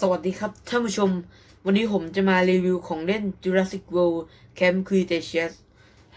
สวัสดีครับท่านผู้ชม วันนี้ผมจะมารีวิวของเล่น Jurassic World Camp Cretaceous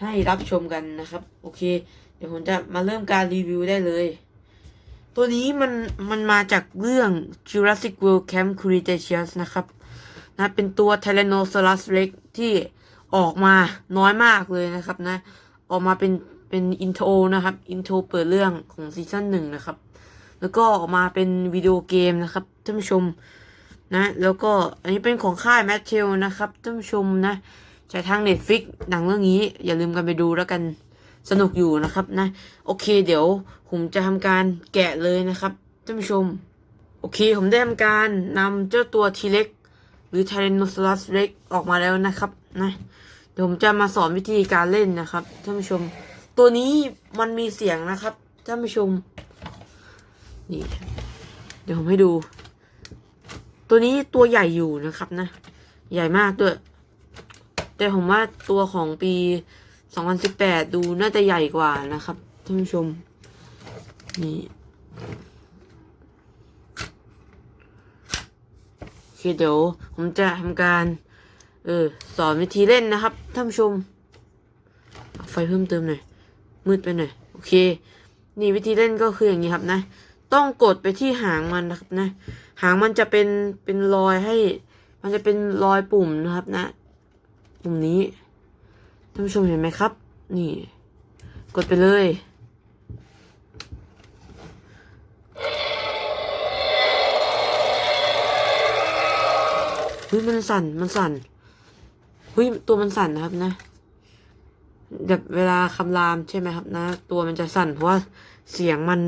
ให้รับชมกันนะครับ โอเค เดี๋ยวผมจะมาเริ่มการรีวิวได้เลย ตัวนี้มันมันมาจากเรื่อง Jurassic World Camp Cretaceous นะครับนะเป็นตัว Tyrannosaurus Rex ที่ออกมาน้อยมากเลยนะครับนะ ออกมาเป็นเป็นอินโทรนะครับอินโทรเปิดเรื่องของซีซั่นหนึ่งนะครับ แล้วก็ออกมาเป็นวิดีโอเกมนะครับท่านผู้ชม นะ แล้วก็อันนี้เป็นของค่ายแมทเทลนะครับท่านผู้ชมนะใช้ทางเน็ตฟิกหนังเรื่องนี้ อย่าลืมกันไปดูแล้วกันสนุกอยู่นะครับนะ โอเค เดี๋ยวผมจะทำการแกะเลยนะครับท่านผู้ชม โอเค ผมได้ทำการนำเจ้าตัวทีเล็กหรือ Tyrannosaurus Rex ออกมาแล้วนะครับนะเดี๋ยวผมจะมาสอนวิธีการเล่นนะครับท่านผู้ชม ตัวนี้มันมีเสียงนะครับท่านผู้ชมนี่เดี๋ยวผมให้ดู ตัวนี้ตัวใหญ่อยู่นะครับนะ ใหญ่มากด้วย แต่ผมว่าตัวของปี 2018 ดูน่าจะใหญ่กว่านะครับท่านผู้ชม นี่โอเคเดี๋ยวผมจะทำการ เออ สอนวิธีเล่นนะครับท่านผู้ชม ไฟเพิ่มเติมหน่อย มืดไปหน่อย โอเค นี่วิธีเล่นก็คืออย่างนี้ครับนะ ต้องกดไปที่หางมันนะครับนะ หางมันจะเป็นเป็นรอยให้ มันจะเป็นรอยปุ่มนะครับนะ ปุ่มนี้ท่านผู้ชมเห็นไหมครับ นี่ กดไปเลยเฮ้ยมันสั่นมันสั่นเฮ้ยตัวมันสั่นนะครับนะแบบเวลาคำรามใช่ไหมครับนะ ตัวมันจะสั่นเพราะว่าเสียงมัน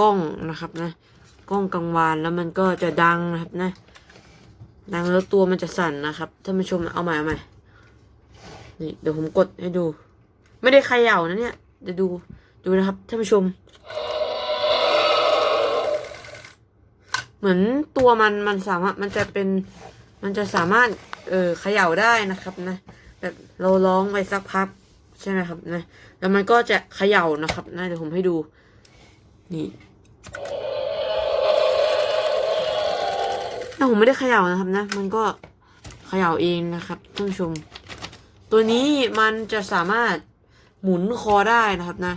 กล้องนะครับนะ กล้องกังวานแล้วมันก็จะดังนะครับนะ ดังแล้วตัวมันจะสั่นนะครับท่านผู้ชมเอาใหม่เอาใหม่นี่เดี๋ยวผมกดให้ดู ไม่ได้เขย่านะเนี่ยเดี๋ยวดูดูนะครับท่านผู้ชม เหมือนตัวมันมันสามารถมันจะเป็นมันจะสามารถเออเขย่าได้นะครับนะแบบเราร้องไปสักพักใช่ไหมครับนะแล้วมันก็จะเขย่านะครับนะเดี๋ยวผมให้ดู นี่แต่ผมไม่ได้เขย่านะครับนะ มันก็เขย่าเองนะครับท่านผู้ชม ตัวนี้มันจะสามารถหมุนคอได้นะครับนะ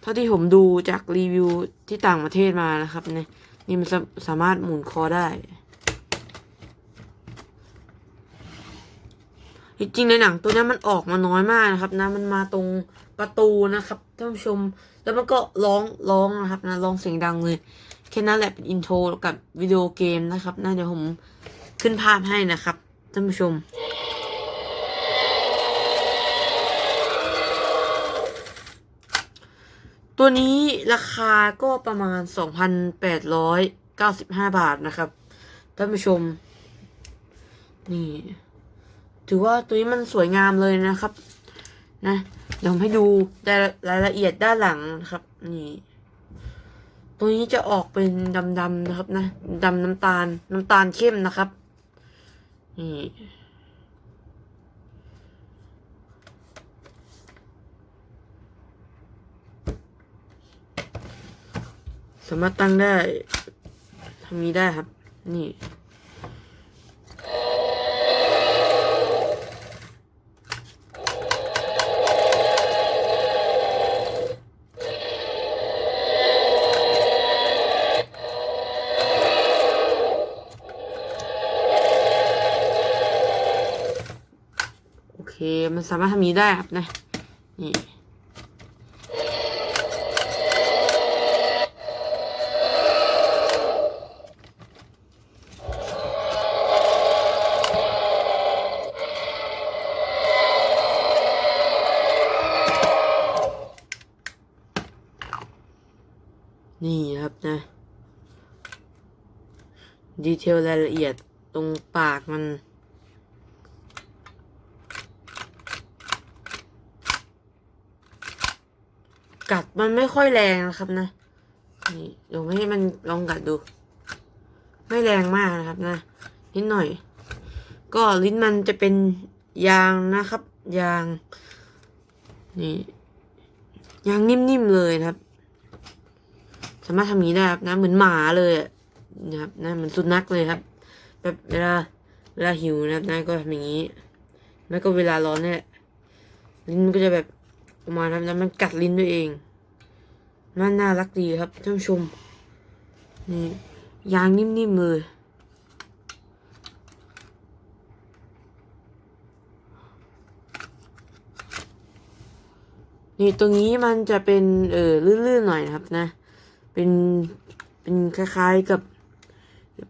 เท่าที่ผมดูจากรีวิวที่ต่างประเทศมานะครับเนี่ยนี่มันสาสามารถหมุนคอได้จริงๆในหนังตัวนี้มันออกมาน้อยมากนะครับนะมันมาตรงประตูนะครับท่านผู้ชม แล้วมันก็ร้องร้องนะครับนะร้องเสียงดังเลยแค่นั้นแหละเป็นอินโทรกับวิดีโอเกมนะครับนะเดี๋ยวผมขึ้นภาพให้นะครับท่านผู้ชม ตัวนี้ราคาก็ประมาณ 2,895 บาทนะครับท่านผู้ชม นี่ ถือว่าตัวนี้มันสวยงามเลยนะครับ นะ เดี๋ยวให้ดูรายละเอียดด้านหลังนะครับ นี่ ตัวนี้จะออกเป็นดำๆนะครับนะดำน้ำตาลน้ำตาลเข้มนะครับ นี่สามารถตั้งได้ทำนี้ได้ครับ นี่ มันสามารถทำนี้ได้ครับนะ นี่นี่ครับนะ ดีเทลรายละเอียดตรงปากมัน กัดมันไม่ค่อยแรงนะครับนะนี่เดี๋ยวให้มันลองกัดดู ไม่แรงมากนะครับนะ นิดหน่อย ก็ลิ้นมันจะเป็นยางนะครับ ยาง นี่ยางนิ่มๆเลยนะครับ สามารถทำนี้ได้ครับนะ เหมือนหมาเลยนะครับนะเหมือนสุนัขเลยครับ แบบเวลาเวลาหิวนะครับนายก็ทำอย่างนี้ แล้วก็เวลาร้อนเนี่ยลิ้นมันก็จะแบบ ออกมาแล้วมันกัดลิ้นตัวยเองน่าน่ารักดีครับท่านผู้ชม นี่ยางนิ่มๆเลยนี่ตรงนี้มันจะเป็นเออลื่นๆหน่อยนะครับนะ เป็นเป็นคล้ายๆกับ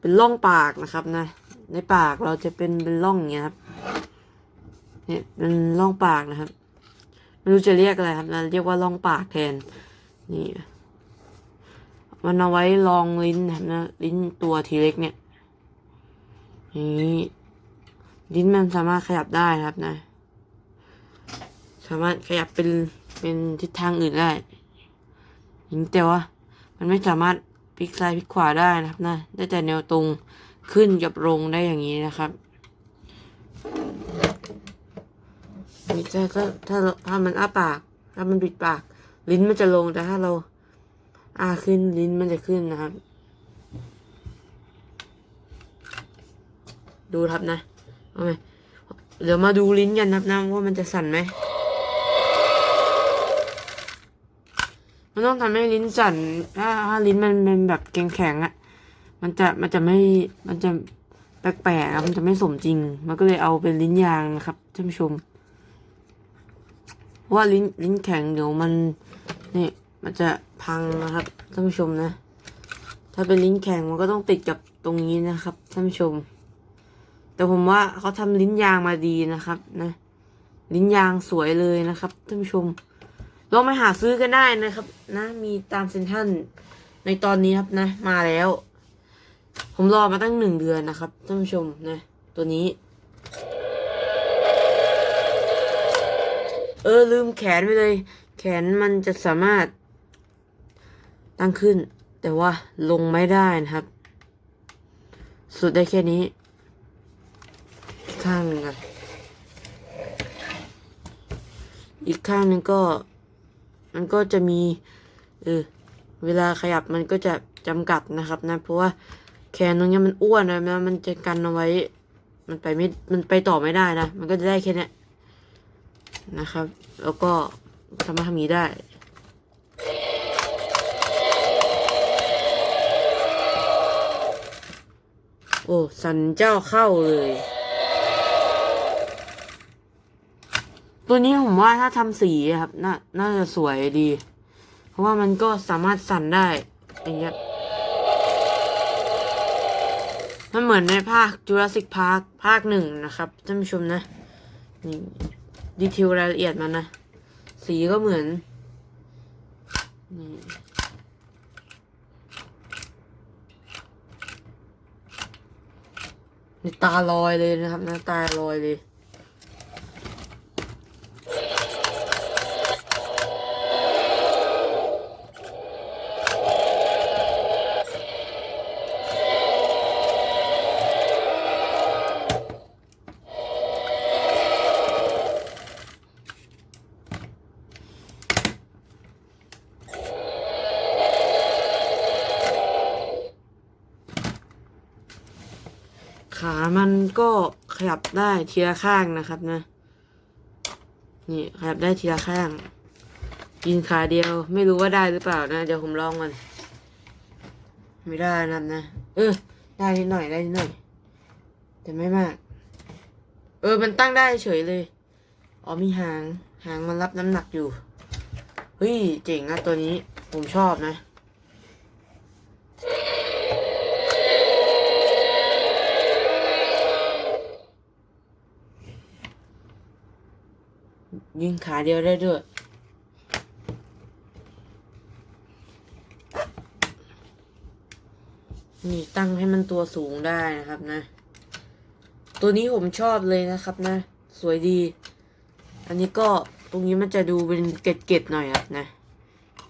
เป็นร่องปากนะครับนะ ในปากเราจะเป็นเป็นร่องอย่างเงี้ยครับเนี่ยเป็นร่องปากนะครับ ไม่รู้จะเรียกอะไรครับเราเรียกว่าร่องปากแทน นี่ มันเอาไว้รองลิ้นนะครับนะลิ้นตัวทีเล็กเนี่ยนี่ลิ้นมันสามารถขยับได้นะครับนะ สามารถขยับเป็นเป็นทิศทางอื่นได้แต่ว่ามันไม่สามารถพลิกซ้ายพลิกขวาได้นะครับนะได้แต่แนวตรงขึ้นกับลงได้อย่างนี้นะครับ นี่ถ้าถ้าถ้ามันอ้าปาก ถ้ามันปิดปาก ลิ้นมันจะลงแต่ถ้าเราอ้าขึ้นลิ้นมันจะขึ้นนะครับ ดูครับนะเอาไหมเดี๋ยวมาดูลิ้นกันนะครับนะว่ามันจะสั่นไหมมันต้องทำให้ลิ้นสั่นถ้าถ้าลิ้นมันเป็นแบบแข็งๆอะ่ะ มันจะมันจะไม่มันจะแปลกๆครับมันจะไม่สมจริง มันก็เลยเอาเป็นลิ้นยางนะครับท่านผู้ชม ว่าลิ้นลิ้นแข็งเดี๋ยวมันนี่มันจะพังนะครับท่านผู้ชมนะ ถ้าเป็นลิ้นแข็งมันก็ต้องติดกับตรงนี้นะครับท่านผู้ชม แต่ผมว่าเขาทำลิ้นยางมาดีนะครับนะ ลิ้นยางสวยเลยนะครับท่านผู้ชมลองไปหาซื้อกันได้นะครับ นะ มีตามเซ็นทรัลในตอนนี้ครับนะ มาแล้ว ผมรอมาตั้งหนึ่งเดือนนะครับท่านผู้ชมนะ ตัวนี้ เออลืมแขนไปเลย แขนมันจะสามารถ ตั้งขึ้น แต่ว่าลงไม่ได้นะครับ สุดได้แค่นี้ข้างหนึ่งอะอีกข้างหนึ่งก็ มันก็จะมีเออเวลาขยับมันก็จะจำกัดนะครับนะ เพราะว่าแขนตรงนี้มันอ้วนนะนมันจะกันเอาไว้ มันไปไม่ มันไปต่อไม่ได้นะ มันก็จะได้แค่นี้ นะครับ แล้วก็สามารถทำนี้ได้ โอ้สันเจ้าเข้าเลย ตัวนี้ผมว่าถ้าทำสีอะครับน่าน่าจะสวยดี เพราะว่ามันก็สามารถสั่นได้อย่างเงี้ยมันเหมือนในภาค Jurassic Park ภาคหนึ่งนะครับท่านผู้ชมนะนี่ ดีเทลรายละเอียดมันนะ สีก็เหมือนนี่นตาลอยเลยนะครับนะตาลอยเลย ขามันก็ขยับได้ทีละข้างนะครับนะ นี่ขยับได้ทีละข้าง กินขาเดียว ไม่รู้ว่าได้หรือเปล่านะ เดี๋ยวผมลองมัน ไม่ได้นะนะ เออ ได้นิดหน่อยได้นิดหน่อย แต่ไม่มาก เออ มันตั้งได้เฉยเลย อ๋อมีหาง หางมันรับน้ำหนักอยู่ เฮ้ย เจ๋งนะตัวนี้ ผมชอบนะ ยิงขาเดียวได้ด้วย นี่ตั้งให้มันตัวสูงได้นะครับนะ ตัวนี้ผมชอบเลยนะครับนะ สวยดี อันนี้ก็ตรงนี้มันจะดูเป็นเกล็ดๆหน่อยครับนะ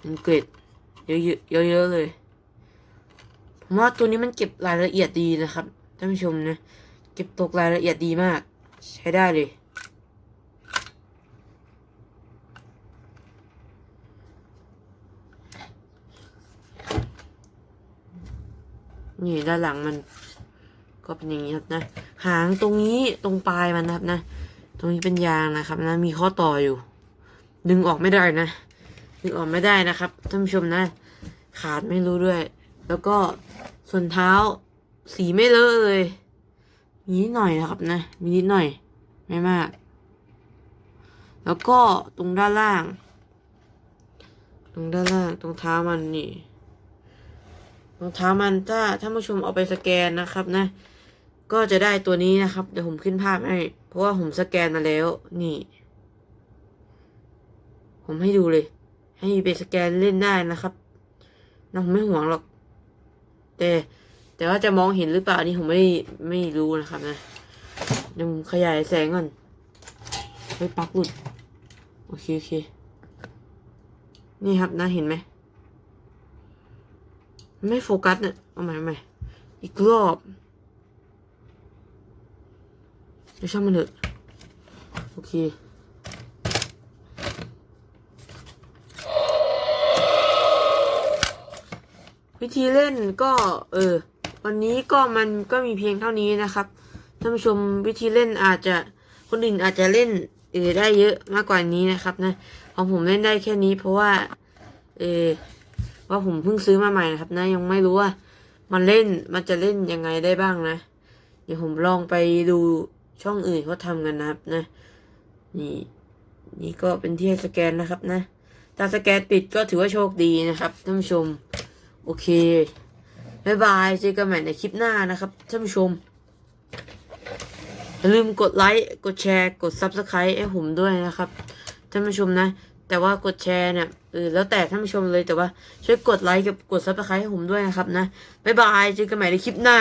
เป็นเกล็ดเยอะๆเยอะๆเลยผมว่าตัวนี้มันเก็บรายละเอียดดีนะครับท่านผู้ชมนะ เก็บตกรายละเอียดดีมาก ใช้ได้เลย นี่ด้านหลังมัน ก็เป็นอย่างนี้ครับนะ หางตรงนี้ตรงปลายมันนะครับนะ ตรงนี้เป็นยางนะครับ นะ มีข้อต่ออยู่ ดึงออกไม่ได้นะ ดึงออกไม่ได้นะครับท่านผู้ชมนะ ขาดไม่รู้ด้วย แล้วก็ส่วนเท้าสีไม่เลอะเลย มีนิดหน่อยนะครับนะ มีนิดหน่อย ไม่มาก แล้วก็ตรงด้านล่าง ตรงด้านล่างตรงเท้ามันนี่ รองเท้ามันถ้าถ้าผู้ชมเอาไปสแกนนะครับนะ ก็จะได้ตัวนี้นะครับ เดี๋ยวผมขึ้นภาพให้ เพราะว่าผมสแกนมาแล้ว นี่ ผมให้ดูเลย ให้ไปสแกนเล่นได้นะครับนะผมไม่ห่วงหรอก แต่ แต่ว่าจะมองเห็นหรือเปล่านี่ผมไม่ไม่รู้นะครับนะเดี๋ยวผมขยายแสงก่อนไปปักหลุดโอเคโอเค นี่ครับนะเห็นไหม ไม่โฟกัสเนี่ยเอาใหม่ใหม่อีกรอบเดี๋ยวช่างมันเถอะโอเควิธีเล่นก็เออวันนี้ก็มันก็มีเพียงเท่านี้นะครับท่านผู้ชมวิธีเล่นอาจจะคนอื่นอาจจะเล่นเออได้เยอะมากกว่านี้นะครับนะของผมเล่นได้แค่นี้เพราะว่าเออ ว่าผมเพิ่งซื้อมาใหม่นะครับนะยังไม่รู้ว่า มันเล่นมันจะเล่นยังไงได้บ้างนะ เดี๋ยวผมลองไปดูช่องอื่นเขาทำกันนะครับนะ นี่ นี่ก็เป็นที่สแกนนะครับนะถ้าสแกนติดก็ถือว่าโชคดีนะครับท่านผู้ชม โอเคบายบายเจอกันใหม่ในคลิปหน้านะครับท่านผู้ชมอย่าลืมกดไลค์กดแชร์ กด Subscribe ให้ผมด้วยนะครับท่านผู้ชมนะ แต่ว่ากดแชร์เนี่ย ออแล้วแต่ท่านผู้ชมเลยแต่ว่าช่วยกดไลค์กับกดซับสไครต์ให้ผมด้วยนะครับนะบ๊ายบายเจอกันใหม่ในคลิปหน้า